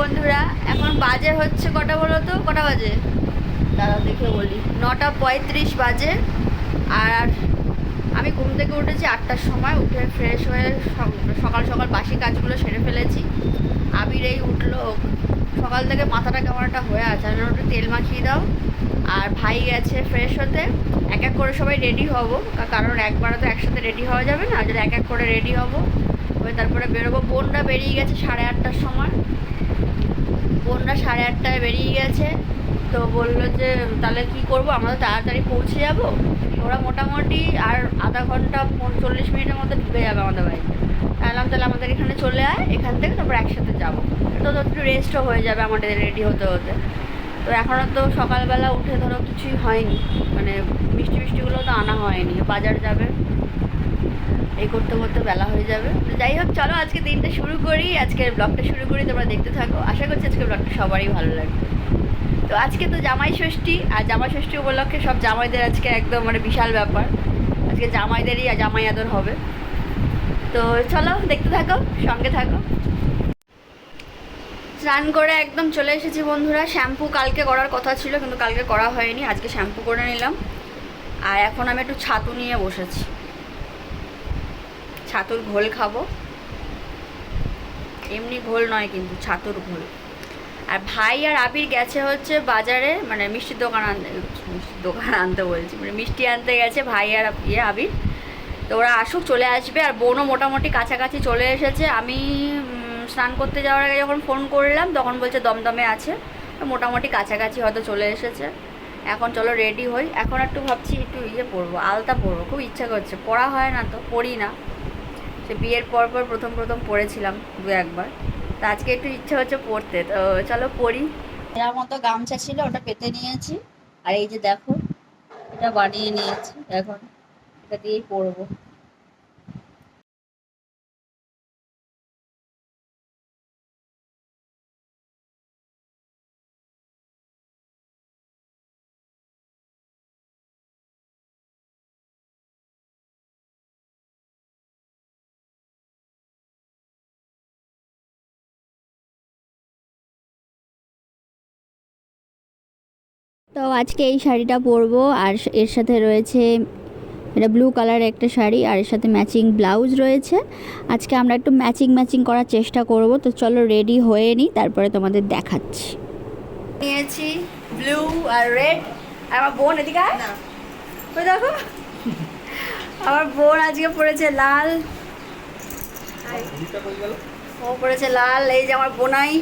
বন্ধুরা এখন বাজে হচ্ছে কটা বলো তো? কটা বাজে? দাদা দেখে বলি। নটা পঁয়ত্রিশ বাজে আর আমি ঘুম থেকে উঠেছি আটটার সময় উঠে ফ্রেশ হয়ে সকাল সকাল বাসি কাজগুলো সেরে ফেলেছি। আবির এই উঠল সকাল থেকে মাথাটা কেমন একটা হয়ে আছে। বললাম, একটু তেল মাখিয়ে দাও। আর ভাই গেছে ফ্রেশ হতে। এক এক করে সবাই রেডি হব কারণ একবারে তো একসাথে রেডি হওয়া যাবে না। যদি এক এক করে রেডি হব তারপরে বেরোবো। বোনরা বেরিয়ে গেছে সাড়ে আটটার সময়। বোনরা সাড়ে আটটায় বেরিয়ে গেছে। তো বলল যে, তাহলে কি করব? আমরা তাড়াতাড়ি পৌঁছে যাব। ওরা মোটামুটি আর আধা ঘণ্টা চল্লিশ মিনিটের মধ্যে ঢুকে যাবে আমাদের বাড়িতে। তাহলে তাহলে আমাদের এখানে চলে আয়, এখান থেকে তারপর একসাথে যাব। তো তো একটু রেস্টও হয়ে যাবে আমাদের রেডি হতে হতে। তো এখনও তো সকালবেলা উঠে ধরো কিছুই হয়নি। মানে মিষ্টি মিষ্টিগুলো তো আনা হয়নি, বাজার যাবে। এই করতে করতে বেলা হয়ে যাবে। তো যাই হোক, চলো আজকে দিনটা শুরু করি, আজকের ব্লগটা শুরু করি, তোমরা দেখতে থাকো। আশা করছি আজকে ব্লগটা সবারই ভালো লাগবে। তো আজকে তো জামাই ষষ্ঠী, আর জামাই ষষ্ঠী উপলক্ষে সব জামাইদের আজকে একদম মানে বিশাল ব্যাপার। আজকে জামাইদেরই জামাই আদর হবে। তো চলো দেখতে থাকো, সঙ্গে থাকো। স্নান করে একদম চলে এসেছি বন্ধুরা। শ্যাম্পু কালকে করার কথা ছিল, কিন্তু কালকে করা হয়নি। আজকে শ্যাম্পু করে নিলাম। আর এখন আমি একটু ছাতু নিয়ে বসেছি। ছাতুর ঘোল খাব। এমনি ঘোল নয় কিন্তু, ছাতুর ঘোল। আর ভাই আর আবির গেছে হচ্ছে বাজারে মানে মিষ্টির দোকান আনতে মিষ্টির দোকান আনতে বলছি মানে মিষ্টি আনতে গেছে ভাই আর ইয়ে আবির। তো ওরা আসুক, চলে আসবে, আর বোনও মোটামুটি কাছাকাছি চলে এসেছে। আমি স্নান করতে যাওয়ার আগে যখন ফোন করলাম, তখন বলছে দমদমে আছে। মোটামুটি কাছাকাছি হয়তো চলে এসেছে। এখন চলো রেডি হই। এখন একটু ভাবছি, একটু ইয়ে পরবো, আলতা পরবো, খুব ইচ্ছা করছে। পড়া হয় না তো, পড়ি না। সে বিয়ের পর পর প্রথম প্রথম পড়েছিলাম দু একবার। তো আজকে একটু ইচ্ছা হচ্ছে পড়তে। তো চলো পড়ি। এর মতো গামছা ছিল, ওটা পেতে নিয়েছি। আর এই যে দেখো, এটা বানিয়ে নিয়েছি এখন। এটা দিয়েই পরবো তো আজকে এই শাড়িটা পরবো আর এর সাথে রয়েছে এটা ব্লু কালারের একটা শাড়ি আর এর সাথে ম্যাচিং ব্লাউজ রয়েছে। আজকে আমরা একটু ম্যাচিং ম্যাচিং করার চেষ্টা করব। তো চলো রেডি হয়ে নিই তারপরে তোমাদের দেখাচ্ছি। নিয়েছি ব্লু আর রেড আর আমার বোন এদিকে আয়। ওই দেখো। আমার বোন আজকে পড়েছে লাল। ও পড়েছে লাল এই যে আমার বোনাই।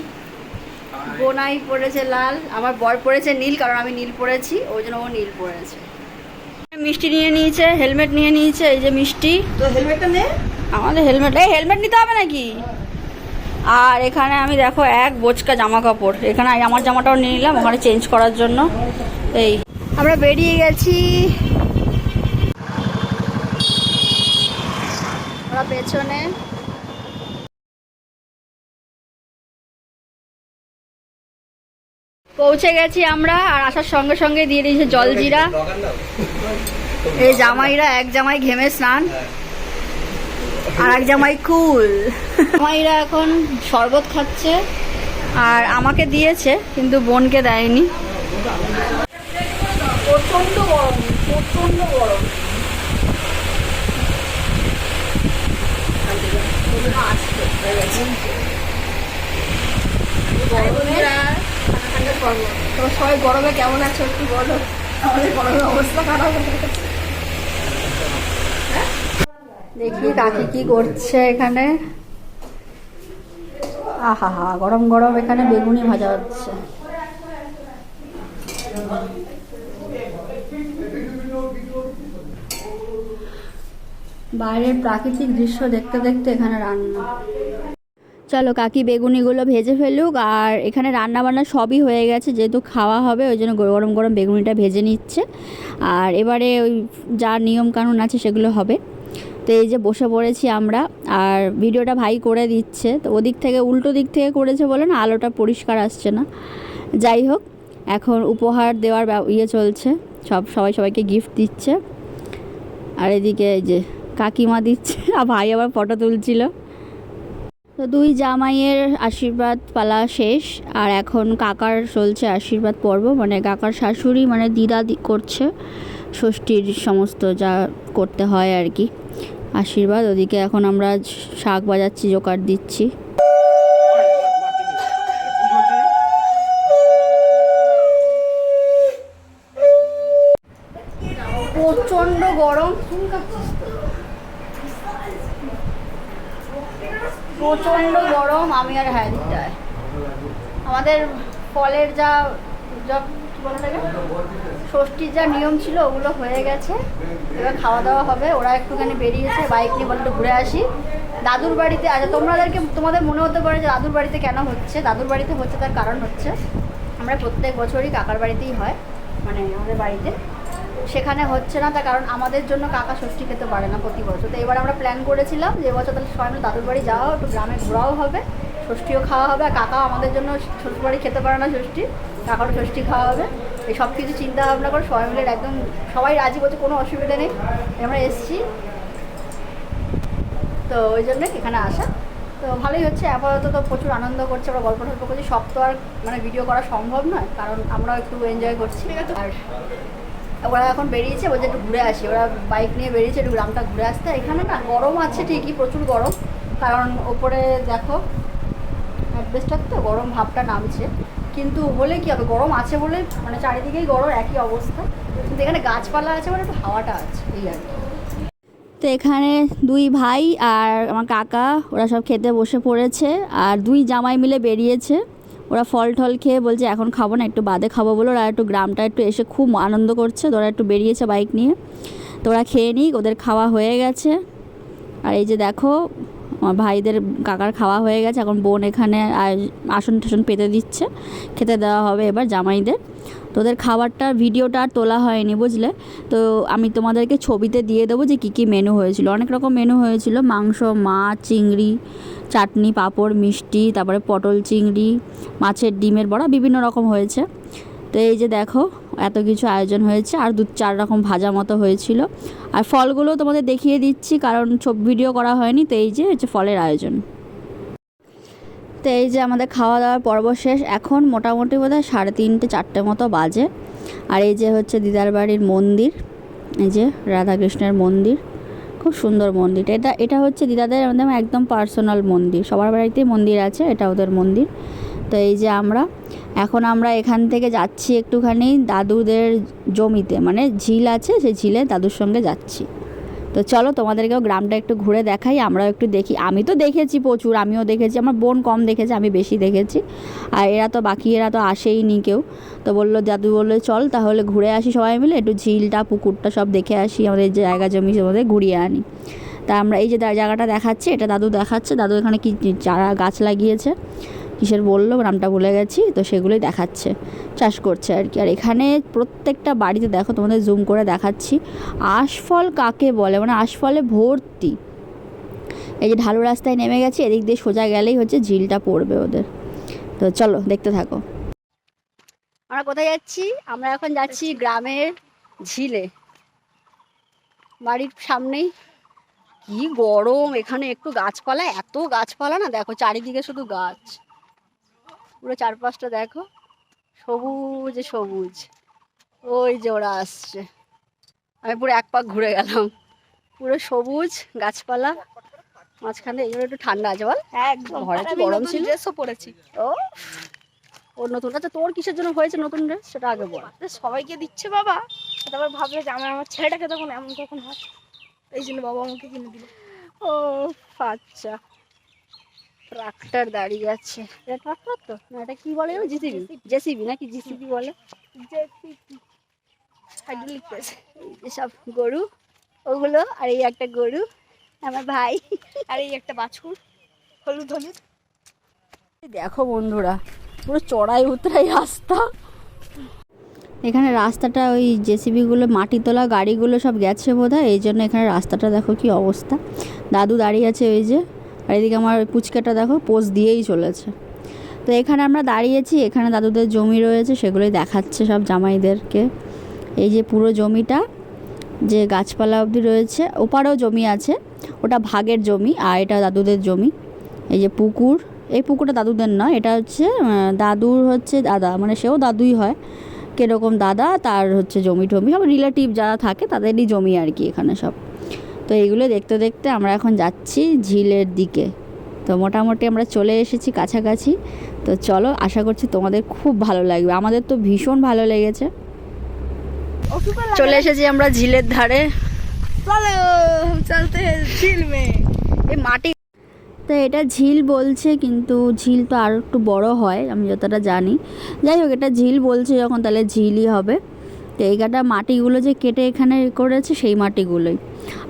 বোনাই পড়েছে লাল আমার বর পড়েছে নীল কারণ আমি নীল পড়েছি ওই জন্য ও নীল পড়েছে। মিষ্টি নিয়ে নিয়েছে হেলমেট নিয়ে নিয়েছে এই যে মিষ্টি। তো হেলমেটটা নে। আমাদের হেলমেট এই হেলমেট নিতে হবে নাকি? আর এখানে আমি দেখো এক বোচকা জামা কাপড় এখানে আমার জামাটাও নিয়ে নিলাম ওখানে চেঞ্জ করার জন্য। এই আমরা বেরিয়ে গেছি। ওরা পেছনে। পৌঁছে গেছি আমরা আর আসার সঙ্গে সঙ্গে দিয়ে দিয়েছে জলজিরা এই জামাইরা এক জামাই ঘেমে স্নান আর এক জামাই কুল। জামাইরা এখন শরবত খাচ্ছে আর আমাকে দিয়েছে কিন্তু বোনকে দেয়নি। প্রচণ্ড গরম প্রচণ্ড গরম। তো সবাই গরমে কেমন আছো একটু বলো? আমাদের গরমের অবস্থা খারাপ হয়ে? দেখি কাকি কি করছে এখানে। আহা হা, গরম গরম এখানে বেগুনি ভাজা হচ্ছে। বাইরের প্রাকৃতিক দৃশ্য দেখতে দেখতে এখানে রান্না। চলো কাকি বেগুনিগুলো ভেজে ফেলুক, আর এখানে রান্না বান্না সবই হয়ে গেছে, যেহেতু খাওয়া হবে, ওই জন্য গরম গরম বেগুনিটা ভেজে নিচ্ছে। আর এবারে ওই যা নিয়ম কানুন আছে সেগুলো হবে। তো এই যে বসে পড়েছি আমরা, আর ভিডিওটা ভাই করে দিচ্ছে। তো ওদিক থেকে, উল্টো দিক থেকে করেছে বলে না, আলোটা পরিষ্কার আসছে না। যাই হোক, এখন উপহার দেওয়ার ইয়ে চলছে। সব, সবাই সবাইকে গিফট দিচ্ছে। আর এদিকে এই যে কাকিমা দিচ্ছে, আর ভাই আবার ফটো তুলছিল। তো দুই জামাইয়ের আশীর্বাদ পালা শেষ, আর এখন কাকার চলছে আশীর্বাদ পর্ব। মানে কাকার শাশুড়ি মানে দিদা করছে, ষষ্ঠীর সমস্ত যা করতে হয় আর কি। আশীর্বাদ, ওদিকে এখন আমরা শাক বাজাচ্ছি জোকার দিচ্ছি। প্রচণ্ড গরম, আমি আর হ্যারিটায়। আমাদের ফলের যা ষষ্ঠীর যা নিয়ম ছিল, ওগুলো হয়ে গেছে। এবার খাওয়া দাওয়া হবে, ওরা একটুখানি বেরিয়েছে, বাইক নিয়ে বলে ঘুরে আসি। দাদুর বাড়িতে আচ্ছা তোমাদেরকে, তোমাদের মনে হতে পারে যে দাদুর বাড়িতে কেন হচ্ছে? দাদুর বাড়িতে হচ্ছে তার কারণ হচ্ছে, আমরা প্রত্যেক বছরই কাকার বাড়িতেই হয় মানে আমাদের বাড়িতে। সেখানে হচ্ছে না তার কারণ আমাদের জন্য কাকা ষষ্ঠী খেতে পারে না প্রতি বছর। তো এবার আমরা প্ল্যান করেছিলাম যে এবছর তাহলে সবাই মিলে দাদুর বাড়ি যাওয়া একটু গ্রামে ঘোরাও হবে ষষ্ঠীও খাওয়া হবে আর কাকা আমাদের জন্য শ্বশুর বাড়ি খেতে পারে না ষষ্ঠী কাকারও ষষ্ঠী খাওয়া হবে। এই সব কিছু চিন্তা ভাবনা করে সবাই মিলে একদম সবাই রাজি বলছে কোনো অসুবিধা নেই। আমরা এসেছি। তো ওই জন্যই এখানে আসা। তো ভালোই হচ্ছে আপাতত তো প্রচুর আনন্দ করছে আমরা গল্প টল্প করছি। সব তো আর মানে ভিডিও করা সম্ভব নয় কারণ আমরাও একটু এনজয় করছি। আর ওরা এখন বেরিয়েছে, বলছে একটু ঘুরে আসি। ওরা বাইক নিয়ে বেরিয়েছে, একটু গ্রামটা ঘুরে আসতে। এখানে না গরম আছে ঠিকই, প্রচুর গরম। কারণ ওপরে দেখো অ্যাডভেস্টার তো গরম ভাবটা নামছে। কিন্তু হলে কি হবে? গরম আছে বলে মানে চারিদিকেই গরম, একই অবস্থা। কিন্তু এখানে গাছপালা আছে মানে একটু হাওয়াটা আছে, এই আর কি। তো এখানে দুই ভাই আর আমার কাকা, ওরা সব খেতে বসে পড়েছে। আর দুই জামাই মিলে বেরিয়েছে। ওরা ফল টল খেয়ে বলছে, এখন খাব না, একটু বাদে খাব বলে ওরা একটু গ্রামটা একটু এসে খুব আনন্দ করছে। তো ওরা একটু বেরিয়েছে বাইক নিয়ে। তো ওরা খেয়ে নিক, ওদের খাওয়া হয়ে গেছে। আর এই যে দেখো, আমার ভাইদের কাকার খাওয়া হয়ে গেছে। এখন বোন এখানে আসন টাসন পেতে দিচ্ছে। খেতে দেওয়া হবে এবার জামাইদের। তোদের খাবারটা ভিডিওটা আর তোলা হয়নি, বুঝলে? তো আমি তোমাদেরকে ছবিতে দিয়ে দেবো যে কী কী মেনু হয়েছিল। অনেক রকম মেনু হয়েছিল। মাংস, মাছ, চিংড়ি চাটনি, পাঁপড়, মিষ্টি, তারপরে পটল চিংড়ি, মাছের ডিমের বড়া বিভিন্ন রকম হয়েছে। তো এই যে দেখো, এত কিছু আয়োজন হয়েছে আর দু চার রকম ভাজা মতো হয়েছিল। আর ফলগুলো তোমাদের দেখিয়ে দিচ্ছি, কারণ ছবি, ভিডিও করা হয়নি, তো এই যে হচ্ছে ফলের আয়োজন। তো এই যে আমাদের খাওয়া দাওয়ার পর্ব শেষ, এখন মোটামুটি বোধ হয় সাড়ে তিনটে, চারটে মতো বাজে। আর এই যে হচ্ছে দিদার বাড়ির মন্দির, এই যে রাধাকৃষ্ণের মন্দির। খুব সুন্দর মন্দির। এটা এটা হচ্ছে দিদাদের আমাদের একদম পার্সোনাল মন্দির। সবার বাড়িতে মন্দির আছে, এটা ওদের মন্দির। তো এই যে আমরা, এখন আমরা এখান থেকে যাচ্ছি একটুখানি দাদুদের জমিতে। মানে ঝিল আছে, সেই ঝিলে দাদুর সঙ্গে যাচ্ছি। তো চলো তোমাদেরকেও গ্রামটা একটু ঘুরে দেখাই, আমরাও একটু দেখি। আমি তো দেখেছি প্রচুর, আমিও দেখেছি, আমার বোন কম দেখেছে, আমি বেশি দেখেছি। আর এরা তো বাকি, এরা তো আসেই নি কেউ। তো বলল দাদু বলল, চল তাহলে ঘুরে আসি সবাই মিলে, একটু ঝিলটা, পুকুরটা সব দেখে আসি, আমাদের জায়গা জমি আমাদের ঘুরিয়ে আনি। তা আমরা এই যে জায়গাটা দেখাচ্ছি, এটা দাদু দেখাচ্ছে, দাদু এখানে কি, চারা গাছ লাগিয়েছে। কিসের বলল? নামটা ভুলে গেছি, তো সেগুলোই দেখাচ্ছে, চাষ করছে আর কি। আর এখানে প্রত্যেকটা বাড়িতে দেখো, তোমাদের জুম করে দেখাচ্ছি। আশফল কাকে বলে? মানে আশফলে ভর্তি। এই যে ঢালু রাস্তায় নেমে গেছে, এদিক দিয়ে সোজা গেলেই হচ্ছে ঝিলটা পড়বে ওদের। তো চলো, দেখতে থাকো। আমরা কোথায় যাচ্ছি? আমরা এখন যাচ্ছি গ্রামের ঝিলে। বাড়ির সামনেই। কি গরম এখানে, একটু গাছপালা, এত গাছপালা না, দেখো চারিদিকে শুধু গাছ। পুরো চারপাশটা দেখো। সবুজ সবুজ। ওই যে ওরা আসছে। আমি পুরো এক পাক ঘুরে গেলাম। পুরো সবুজ গাছপালা। মাঝখানে এই একটু ঠান্ডা আছে বল। একদম। ঘরে আমি গরম ছিল? ড্রেসও পরেছি। ও ওর নতুন আচ্ছা তোর কিসের জন্য হয়েছে নতুন ড্রেস সেটা আগে বল। সবাইকে দিচ্ছে বাবা। তারপর ভাবলো যে আমার আমার ছেলেটাকে তখন এমন তখন হয়? এই জন্য বাবা আমাকে কিনে দিল। ও আচ্ছা। ট্রাক্টর দাঁড়িয়ে আছে। এটা ট্রাক্টর তো? না এটা কি বলে জিসিবি। জেসিবি নাকি জিসিবি বলে? হাইড্রোলিক প্রেস এসব গরু ওগুলো আর এই একটা গরু আমার ভাই আর এই একটা বাছুর হলুদ হলুদ। দেখো বন্ধুরা পুরো চড়াই উতরাই রাস্তা। এখানে রাস্তাটা ওই জেসিবিগুলো মাটি তোলা গাড়িগুলো সব গেছে বোধ এই জন্য এখানে রাস্তাটা দেখো কি অবস্থা। দাদু দাঁড়িয়ে আছে ওই যে। আর এদিকে আমার পুচকাটা দেখো, পোজ দিয়েই চলেছে। তো এখানে আমরা দাঁড়িয়েছি, এখানে দাদুদের জমি রয়েছে, সেগুলোই দেখাচ্ছে সব জামাইদেরকে। এই যে পুরো জমিটা, যে গাছপালা অবধি রয়েছে, ওপারেও জমি আছে, ওটা ভাগের জমি, আর এটা দাদুদের জমি। এই যে পুকুর, এই পুকুরটা দাদুদের নয়, এটা হচ্ছে দাদুর হচ্ছে দাদা মানে সেও দাদুই হয়। কীরকম দাদা, তার হচ্ছে জমি টমি সব রিলেটিভ যারা থাকে, তাদেরই জমি আর কি এখানে সব। তো এইগুলো দেখতে দেখতে আমরা এখন যাচ্ছি ঝিলের দিকে। তো মোটামুটি আমরা চলে এসেছি কাছাকাছি। তো চলো আশা করছি তোমাদের খুব ভালো লাগবে। আমাদের তো ভীষণ ভালো লেগেছে। চলে এসেছি আমরা ঝিলের ধারে। চলো চলতে ঝিল মে। এই মাটি তো এটা ঝিল বলছে কিন্তু ঝিল তো আর একটু বড় হয় আমি যতটা জানি। যাই হোক এটা ঝিল বলছে যখন তাহলে ঝিলই হবে। তো এই কাটা মাটিগুলো যে কেটে এখানে করেছে সেই মাটিগুলোই।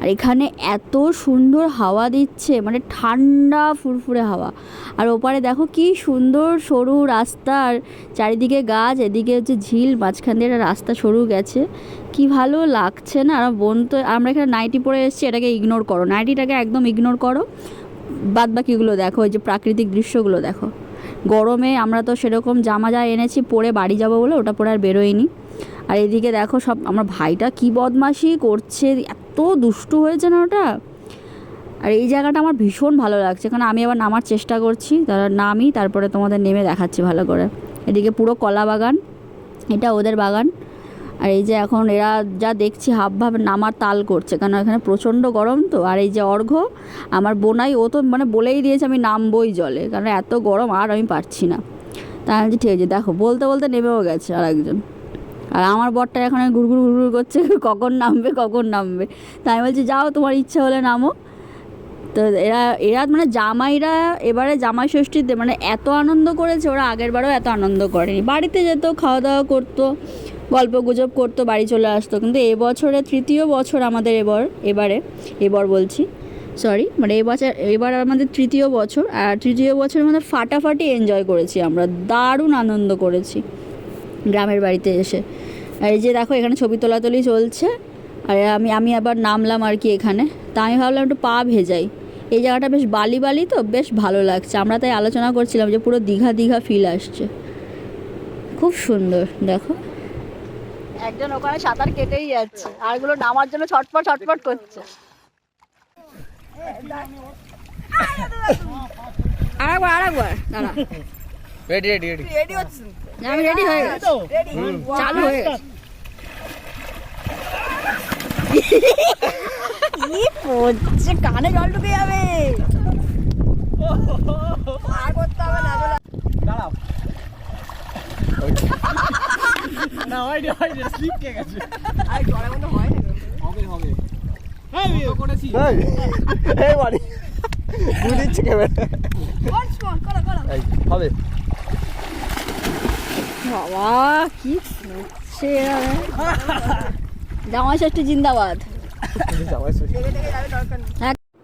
আর এখানে এত সুন্দর হাওয়া দিচ্ছে মানে ঠান্ডা ফুরফুরে হাওয়া। আর ওপারে দেখো কি সুন্দর সরু রাস্তা, আর চারিদিকে গাছ, এদিকে হচ্ছে ঝিল, মাঝখান দিয়ে রাস্তা সরু গেছে। কি ভালো লাগছে না? আর বোন তো, আমরা এখানে নাইটি পরে এসেছি, এটাকে ইগনোর করো। নাইটিটাকে একদম ইগনোর করো। বাদ বাকিগুলো দেখো ওই যে প্রাকৃতিক দৃশ্যগুলো দেখো। গরমে আমরা তো সেরকম জামা যা এনেছি, পরে বাড়ি যাব বলে, ওটা পরে আর বেরোয়নি। আর এদিকে দেখো সব, আমার ভাইটা কি বদমাশি করছে এত দুষ্টু হয়েছে না ওটা। আর এই জায়গাটা আমার ভীষণ ভালো লাগছে। কারণ আমি আবার নামার চেষ্টা করছি। তারা নামি, তারপরে তোমাদের নেমে দেখাচ্ছি ভালো করে। এদিকে পুরো কলা বাগান, এটা ওদের বাগান। আর এই যে এখন এরা যা দেখছি হাব ভাব নামার তাল করছে। কারণ এখানে প্রচণ্ড গরম তো। আর এই যে অর্ঘ্য আমার বোনাই, ও তো মানে বলেই দিয়েছে আমি নামবই জলে। কারণ এত গরম আর আমি পারছি না। তাই আমি ঠিক আছে, দেখো, বলতে বলতে নেমেও গেছে আর একজন আর আমার বরটা এখন ঘুরঘুর ঘুরঘুর করছে, কখন নামবে কখন নামবে। তাই আমি বলছি, যাও, তোমার ইচ্ছা হলে নামো। তো এরা এরা মানে জামাইরা এবারে জামাই ষষ্ঠীতে মানে এত আনন্দ করেছে, ওরা আগের বারেও এত আনন্দ করেনি। বাড়িতে যেত খাওয়া দাওয়া করতো গল্প গুজব করতো, বাড়ি চলে আসতো। কিন্তু এবছরে তৃতীয় বছর আমাদের এবার, এবারে, এবার বলছি সরি মানে এবছর এবার আমাদের তৃতীয় বছর, আর তৃতীয় বছরের মধ্যে ফাটাফাটি এনজয় করেছি আমরা, দারুণ আনন্দ করেছি। গ্রামের বাড়িতে এসে। আর এই যে দেখো এখানে ছবি তোলাতুলি চলছে। আর আমি আমি আবার নামলাম আর কি এখানে। তা আমি ভাবলাম একটু পা ভেজাই। এই জায়গাটা বেশ বালি বালি তো বেশ ভালো লাগছে। আমরা তাই আলোচনা করছিলাম যে পুরো দীঘা দীঘা ফিল আসছে। খুব সুন্দর দেখো। একজন ওখানে সাঁতার কেটেই যাচ্ছে। আর আরগুলো নামার জন্য ছটপট ছটপট করছে। আরেকবার আরেকবার দাঁড়া। রেডি রেডি রেডি রেডি হচ্ছে আমি রেডি হয়ে গেছি চালু হয়ে গেছে কি পড়ছে কানে জল ঢুকে যাবে আর করতে হবে না দাঁড়াও না হয়নি হয়নি স্লিপ কে গেছে আর জলের মধ্যে হয় না হবে হবে কত করেছি এই বাড়ি দুই দিচ্ছে ক্যামেরা Once more, করো করো এই হবে বাবা কি পড়ছে জামাই ষষ্ঠী জিন্দাবাদ।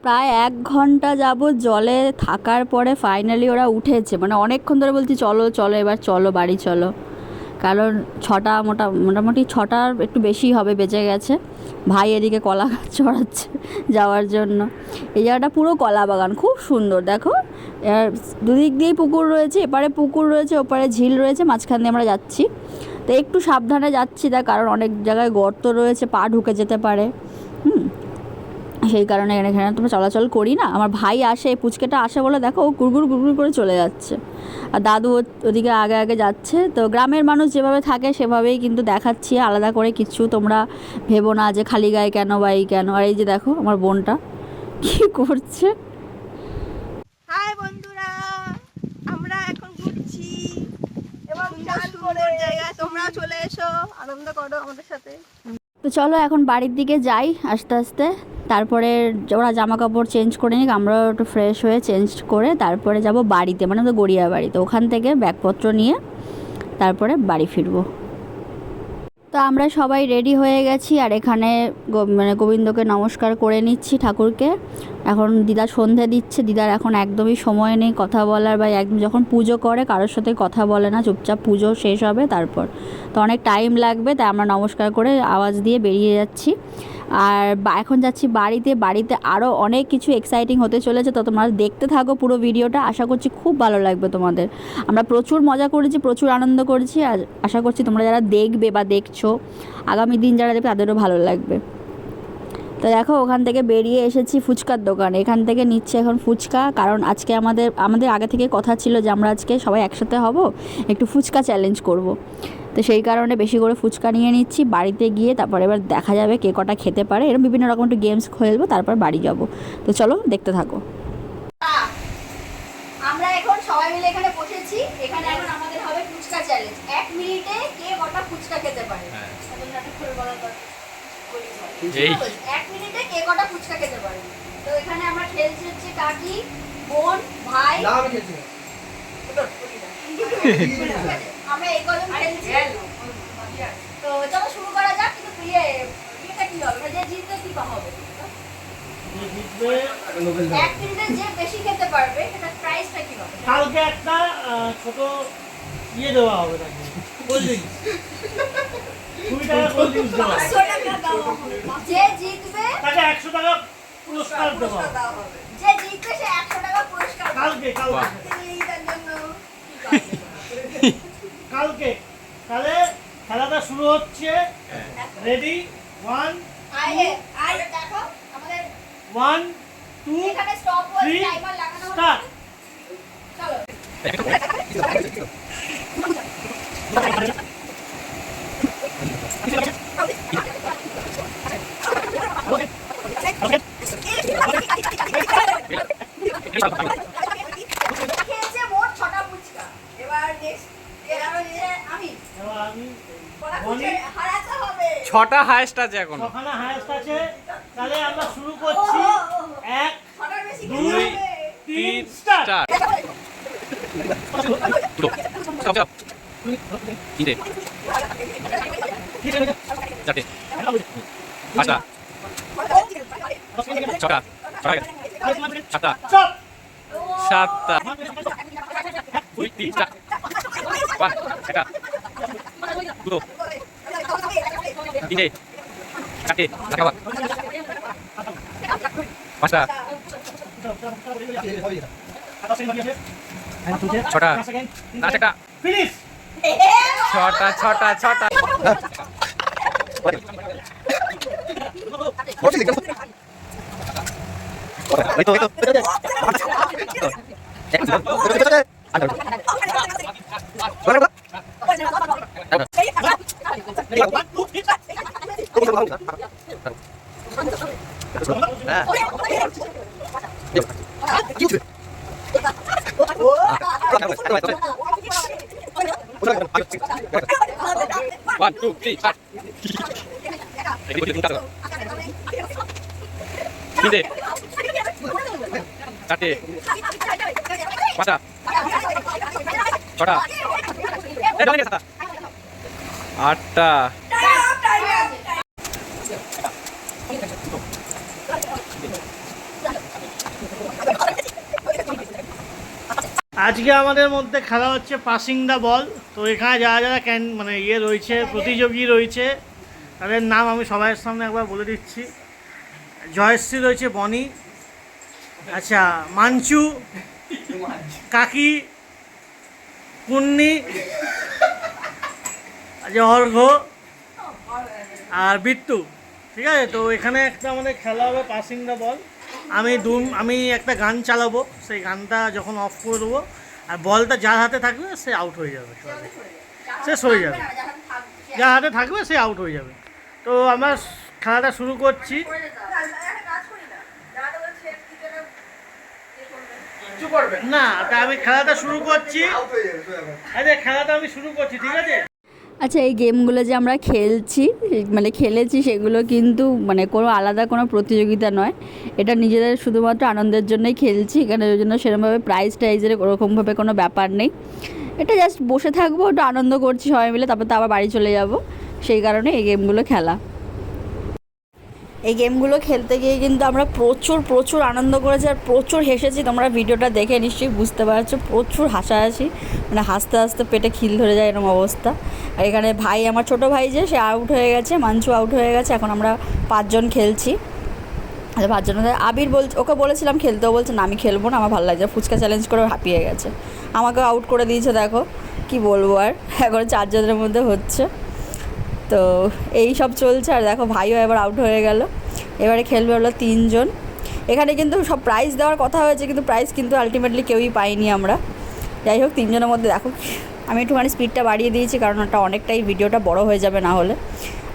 প্রায় এক ঘণ্টা যাব জলে থাকার পরে ফাইনালি ওরা উঠেছে। মানে অনেকক্ষণ ধরে বলছি, চলো চলো, এবার চলো, বাড়ি চলো। কারণ ছটা মোটা, মোটামুটি ছটার একটু বেশি হবে বেঁচে গেছে। ভাই এদিকে কলা গাছ চড়াচ্ছে যাওয়ার জন্য। এই জায়গাটা পুরো কলা বাগান, খুব সুন্দর, দেখো। আর দুদিক দিয়েই পুকুর রয়েছে, এপারে পুকুর রয়েছে, ওপারে ঝিল রয়েছে, মাঝখান দিয়ে আমরা যাচ্ছি। তো একটু সাবধানে যাচ্ছি তার কারণ অনেক জায়গায় গর্ত রয়েছে, পা ঢুকে যেতে পারে। হুম। সেই কারণে এখানে এখানে তোমরা চলাচল করি না। আমার ভাই আসে পুচকেটা আসে বলে দেখো ও গুড়গুড় গুড়গুড় করে চলে যাচ্ছে। আর দাদু ওদিকে আগে আগে যাচ্ছে। তো গ্রামের মানুষ যেভাবে থাকে সেভাবেই কিন্তু দেখাচ্ছি। আলাদা করে কিছু তোমরা ভেবো না যে খালি গায়ে কেন বা এই কেন। আর এই যে দেখো আমার বোনটা কি করছে। হাই বন্ধুরা আমরা এখন ঘুরছি। এবং তোমরাও চলে এসো। আনন্দ করো আমাদের সাথে। তো চলো এখন বাড়ির দিকে যাই আস্তে আস্তে। তারপরে ওরা জামা কাপড় চেঞ্জ করে নিক, আমরাও একটু ফ্রেশ হয়ে চেঞ্জ করে তারপরে যাব বাড়িতে মানে তো গড়িয়া বাড়িতে। ওখান থেকে ব্যাগপত্র নিয়ে তারপরে বাড়ি ফিরবো। তো আমরা সবাই রেডি হয়ে গেছি আর এখানে মানে গোবিন্দকে নমস্কার করে নিচ্ছি ঠাকুরকে। এখন দিদা সন্ধে দিচ্ছে, দিদার এখন একদমই সময় নেই কথা বলার বা একদম যখন পুজো করে কারোর সাথে কথা বলে না, চুপচাপ পুজো শেষ হবে তারপর। তো অনেক টাইম লাগবে, তাই আমরা নমস্কার করে আওয়াজ দিয়ে বেরিয়ে যাচ্ছি। আর এখন যাচ্ছি বাড়িতে। বাড়িতে আরও অনেক কিছু এক্সাইটিং হতে চলেছে। তো তোমরা দেখতে থাকো পুরো ভিডিওটা। আশা করছি খুব ভালো লাগবে তোমাদের। আমরা প্রচুর মজা করেছি, প্রচুর আনন্দ করেছি। আর আশা করছি তোমরা যারা দেখবে বা দেখছ, আগামী দিন যারা দেখবে, তাদেরও ভালো লাগবে। তো দেখো ওখান থেকে বেরিয়ে এসেছি ফুচকার দোকান। এখান থেকে নিচ্ছে এখন ফুচকা কারণ আজকে আমাদের আমাদের আগে থেকে কথা ছিল যে আমরা আজকে সবাই একসাথে হব একটু ফুচকা চ্যালেঞ্জ করব। তো সেই কারণে বেশি করে ফুচকা নিয়ে নিচ্ছি বাড়িতে গিয়ে তারপর এবার দেখা যাবে কে কটা খেতে পারে। এরকম বিভিন্ন রকম একটু গেমস খেলব তারপর বাড়ি যাব। তো চলো দেখতে থাকো। আমরা এখন সবাই মিলে এখানে বসেছি। এখানে এখন আমাদের হবে ফুচকা চ্যালেঞ্জ এক মিনিটে কে কটা ফুচকা খেতে পারে এখন নাটক করে বলার দরকার- বলি বল। এই। এক মিনিটে কে কটা ফুচকা খেতে পারে? তো এখানে আমরা খেলছি হচ্ছে কাকি বোন ভাই। আমরা এই কজন খেলছি। তো চলো শুরু করা যাক কিন্তু ইয়ে ইয়েটা কি হবে? মানে যে জিতবে কি হবে? এক মিনিটে যে বেশি খেতে পারবে সেটা প্রাইসটা কি হবে? কালকে একটা আহ, ছোট ইয়ে দেওয়া হবে তাকে। যে জিতবে তাকে একশো টাকা পুরস্কার দেওয়া হবে। যে জিতবে সে একশো টাকা পুরস্কার কালকে কালকে। তাহলে খেলাটা শুরু হচ্ছে। রেডি ওয়ান ওয়ান টু এখানে স্টপ ওয়াচ Three, টাইমার লাগানো হবে স্টার্ট ছটা হাইস্ট আছে এখন। ছখানা হায়েস্ট আছে। তাহলে আমরা শুরু করছি। এক দুই, তিন স্টার্ট তিনটে চারটে পাঁচটা ছটা সাতটা সাতটা দুই তিন পাঁচ একটা দুটো তিনটে চারটে ছটা লাস্ট একটা ছটা ছটা ছটা ওয়ান আটটা আজকে আমাদের মধ্যে খেলা হচ্ছে পাসিং দ্য বল। তো এখানে যারা যারা ক্যান মানে ইয়ে রয়েছে, প্রতিযোগী রয়েছে, তাদের নাম আমি সবাইয়ের সামনে একবার বলে দিচ্ছি। জয়শ্রী রয়েছে, বনি। আচ্ছা মাঞ্চু। কাকি। কুন্নি। আচ্ছা অর্ঘ। আর বিট্টু। ঠিক আছে? তো এখানে একটা আমাদের খেলা হবে পাসিং দ্য বল আমি দু আমি একটা গান চালাবো। সেই গানটা যখন অফ করে দেবো আর বলটা যার হাতে থাকবে সে আউট হয়ে যাবে সে হয়ে যাবে। যার হাতে থাকবে সে আউট হয়ে যাবে। তো আমরা খেলাটা শুরু করছি। না তা আমি খেলাটা শুরু করছি। আরে খেলাটা আমি শুরু করছি ঠিক আছে? আচ্ছা এই গেমগুলো যে আমরা খেলছি মানে খেলেছি, সেগুলো কিন্তু মানে কোনো আলাদা কোনো প্রতিযোগিতা নয়। এটা নিজেদের শুধুমাত্র আনন্দের জন্যই খেলছি, এখানে ওই জন্য সেরকমভাবে প্রাইজ টাইজের ওরকমভাবে কোনো ব্যাপার নেই। এটা জাস্ট বসে থাকব, একটু আনন্দ করছি সবাই মিলে, তারপর তো আবার বাড়ি চলে যাব। সেই কারণে এই গেমগুলো খেলা। এই গেমগুলো খেলতে গিয়ে কিন্তু আমরা প্রচুর প্রচুর আনন্দ করেছি আর প্রচুর হেসেছি। তোমরা ভিডিওটা দেখে নিশ্চয়ই বুঝতে পারছ, প্রচুর হাসাহাসি। মানে হাসতে হাসতে পেটে খিল ধরে যায় এরকম অবস্থা। আর এখানে ভাই, আমার ছোট ভাই যে, সে আউট হয়ে গেছে, মাঞ্চু আউট হয়ে গেছে। এখন আমরা পাঁচজন খেলছি। পাঁচজন আবির বল, ওকে বলেছিলাম খেলতে। বলছে, না, আমি খেলব না, আমার ভালো লাগছে। ফুচকা চ্যালেঞ্জ করে হাঁপিয়ে গেছে। আমাকে আউট করে দিয়েছে, দেখো। কি বলব আর? এখন চারজনের মধ্যে হচ্ছে। তো এই সব চলছে আর দেখো ভাইও এবার আউট হয়ে গেল। এবারে খেলবে হলো তিনজন। এখানে কিন্তু সব প্রাইজ দেওয়ার কথা হয়েছে, কিন্তু প্রাইজ কিন্তু আলটিমেটলি কেউই পাইনি আমরা। যাই হোক, তিনজনের মধ্যে দেখো, আমি একটুখানি স্পিডটা বাড়িয়ে দিয়েছি, কারণ ওটা অনেকটাই ভিডিওটা বড় হয়ে যাবে না হলে।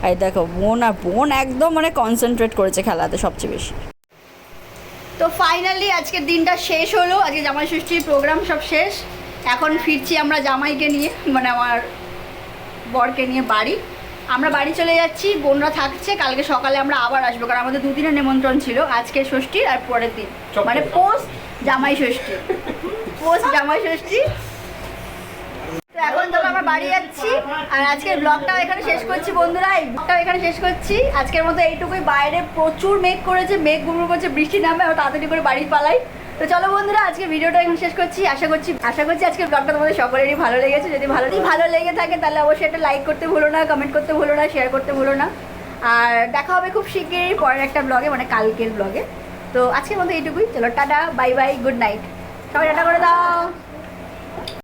আর দেখো, বোন আর বোন একদম মানে কনসেন্ট্রেট করেছে খেলাতে সবচেয়ে বেশি। তো ফাইনালি আজকের দিনটা শেষ হলো, আজকে জামাই ষষ্ঠীর প্রোগ্রাম সব শেষ। এখন ফিরছি আমরা জামাইকে নিয়ে মানে আমার বরকে নিয়ে বাড়ি। আমরা বাড়ি চলে যাচ্ছি বোনরা থাকছে কালকে সকালে আমরা আবার আসব কারণ আমাদের দুদিনের নিমন্ত্রণ ছিল আজকে ষষ্ঠী আর পরের দিন। মানে পোস্ট জামাই ষষ্ঠী। পোস্ট জামাই ষষ্ঠী। তো এখন তো আমরা বাড়ি যাচ্ছি আর আজকের ব্লগটাও এখানে শেষ করছি বন্ধুরা। এই ব্লগটাও এখানে শেষ করছি। আজকের মতো এইটুকুই। বাইরে প্রচুর মেঘ করেছে মেঘ গুমড়ো করছে বৃষ্টি নামে আর তাড়াতাড়ি করে বাড়ি পালাই তো চলো বন্ধুরা, আজকে ভিডিওটা এখন শেষ করছি। আশা করছি আশা করছি আজকে ব্লগটা তোমাদের সকলেরই ভালো লেগেছে। যদি ভালো ভালো লেগে থাকে, তাহলে অবশ্যই একটা লাইক করতে ভুলো না কমেন্ট করতে ভুলো না শেয়ার করতে ভুলো না। আর দেখা হবে খুব শিগগিরই পরের একটা ব্লগে মানে কালকের ব্লগে তো আজকের মতো এইটুকুই। চলো, tata bye bye good night সবাই টাটা করে দাও।